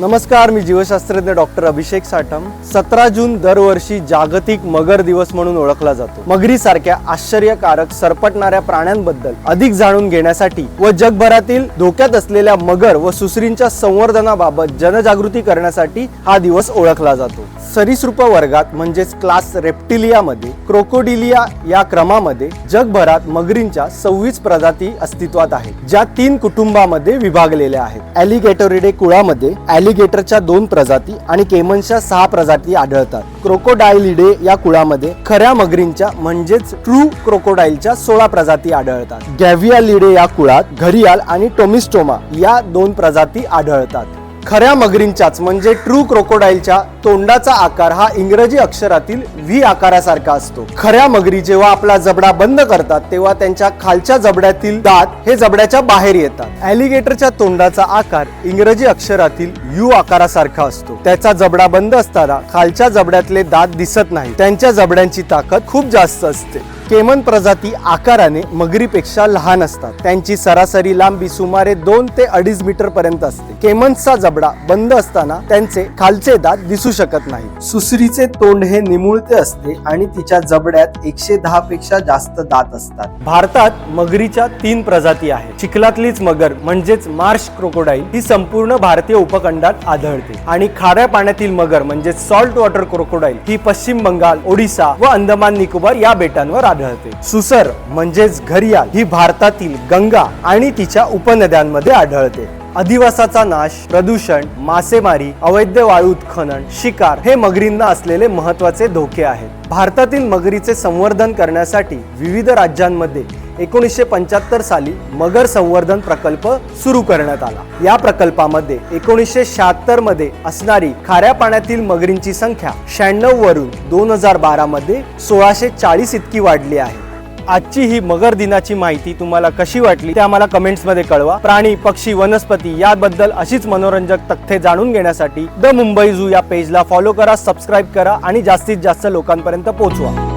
नमस्कार मी जीवशास्त्रज्ञ डॉक्टर अभिषेक साठम. सतरा जून दरवर्षी जागतिक मगर दिवस म्हणून ओळखला जातो. मगरी सारख्या आश्चर्यकारक सरपटणाऱ्या प्राण्यांबद्दल अधिक जाणून घेण्यासाठी व जगभरातील धोक्यात असलेल्या मगर व सुसरींच्या संवर्धनाबाबत जनजागृती करण्यासाठी हा दिवस ओळखला जातो. सरीसृप वर्गात म्हणजेच क्लास रेप्टिलियामध्ये क्रोकोडिलिया या क्रमामध्ये जगभरात मगरींच्या सव्वीस प्रजाती अस्तित्वात आहेत ज्या तीन कुटुंबामध्ये विभागलेल्या आहेत. ॲलिगेटोरिडे कुळामध्ये ॲलिगेटरच्या दोन प्रजाती आणि केमनच्या सहा प्रजाती आढळतात. क्रोकोडायलिडे या कुळामध्ये खऱ्या मगरींच्या म्हणजेच ट्रू क्रोकोडाईलच्या सोळा प्रजाती आढळतात. गॅव्हियालिडे या कुळात घरियाल आणि टोमिस्टोमा या दोन प्रजाती आढळतात. खऱ्या मगरींच्याच म्हणजे ट्रू क्रोकोडाईलच्या तोंडाचा आकार हा इंग्रजी अक्षरातील व्ही आकारासारखा असतो. खऱ्या मगरी जेव्हा आपला जबडा बंद करतात तेव्हा त्यांच्या खालच्या जबड्यातील दात हे जबड्याच्या बाहेर येतात. ॲलिगेटरच्या तोंडाचा आकार इंग्रजी अक्षरातील यू आकारासारखा असतो. त्याचा जबडा बंद असताना खालच्या जबड्यातले दात दिसत नाही त्यांच्या जबड्यांची ताकद खूप जास्त असते. केमन प्रजाती आकाराने मगरीपेक्षा लहान असतात. त्यांची सरासरी लांबी सुमारे दोन ते अडीच मीटर पर्यंत असते. केमन्सचा जबडा बंद असताना त्यांचे खालचे दात दिसू शकत नाही सुसरीचे तोंड हे निमुळते असते आणि तिच्या जबड्यात एकशे दहा पेक्षा जास्त दात असतात. भारतात मगरीच्या तीन प्रजाती आहेत. चिखलातलीच मगर म्हणजेच मार्श क्रोकोडाईल ही संपूर्ण भारतीय उपखंडात आढळते. आणि खाऱ्या पाण्यातील मगर म्हणजे सॉल्ट वॉटर क्रोकोडाईल ही पश्चिम बंगाल ओडिसा व अंदमान निकोबार या बेटांवर आढळते. सुसर म्हणजेच घरियाल ही भारतातील गंगा आणि तिच्या उपनद्यांमध्ये आढळते. अधिवासाचा नाश प्रदूषण मासेमारी अवैध वाळू उत्खनन शिकार हे मगरींना असलेले महत्त्वाचे धोके आहेत. भारतातील मगरीचे संवर्धन करण्यासाठी विविध राज्यांमध्ये एकोणीसशे पंच्याहत्तर साली मगर संवर्धन प्रकल्प सुरू करण्यात आला. या प्रकल्पामध्ये एकोणीसशे शहात्तरमध्ये असणारी खाऱ्या पाण्यातील मगरींची संख्या शहाण्णव वरून दोन हजार बारा मध्ये सोळाशे चाळीस इतकी वाढली आहे. आजची ही मगर दिनाची माहिती तुम्हाला कशी वाटली ते आम्हाला कमेंट्समध्ये कळवा. प्राणी पक्षी वनस्पती याबद्दल अशीच मनोरंजक तथ्ये जाणून घेण्यासाठी द मुंबई झू या पेजला फॉलो करा सबस्क्राईब करा आणि जास्तीत जास्त लोकांपर्यंत पोहोचवा.